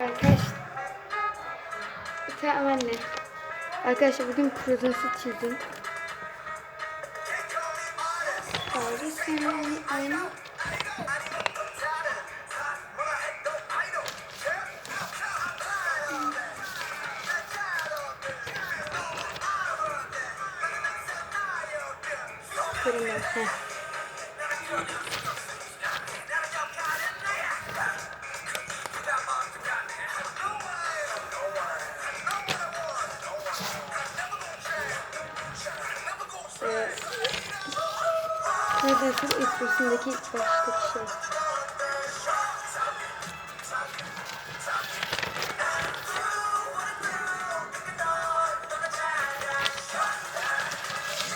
Arkadaş. Tamam anne. Arkadaşlar bugün prozası çizdim. Kırmızı. Heh. Ee, ilk resimdeki ilk baştaki şey.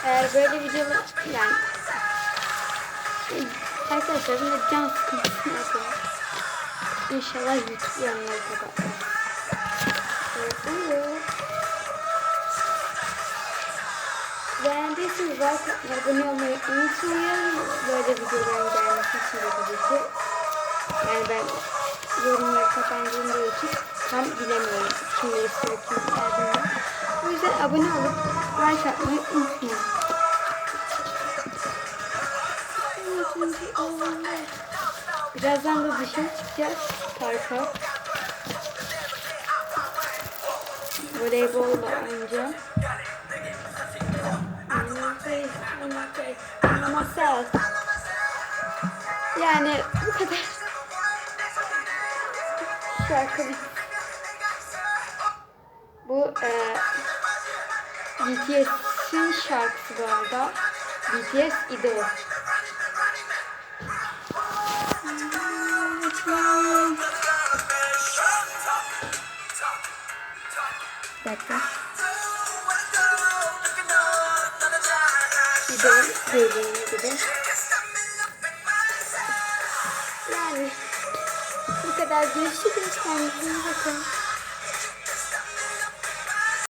Eğer böyle videolar yani arkadaşlar bunda can sıkıntısı yapıyor. İnşallah YouTube yanına kadar. Beğendiyseniz like atmayı, abone olmayı unutmayın. Böyle videoların gelmesi için de tabii. Yani ben yorumları kapandığımda için tam bilemiyorum. Kim istiyor, kim geldiğinde. O yüzden abone olup like atmayı unutmayın. Birazdan da dışarı çıkacağız. Parka. Voleybolla oynayacağım. Masal. Yani bu kadar. Şarkı bit- Bu e, BTS'in şarkısı bu arada. BTS Idol. Bir dakika. Idol dediğim gibi. Yani bu kadar görüşürüz. Kendinize bakın.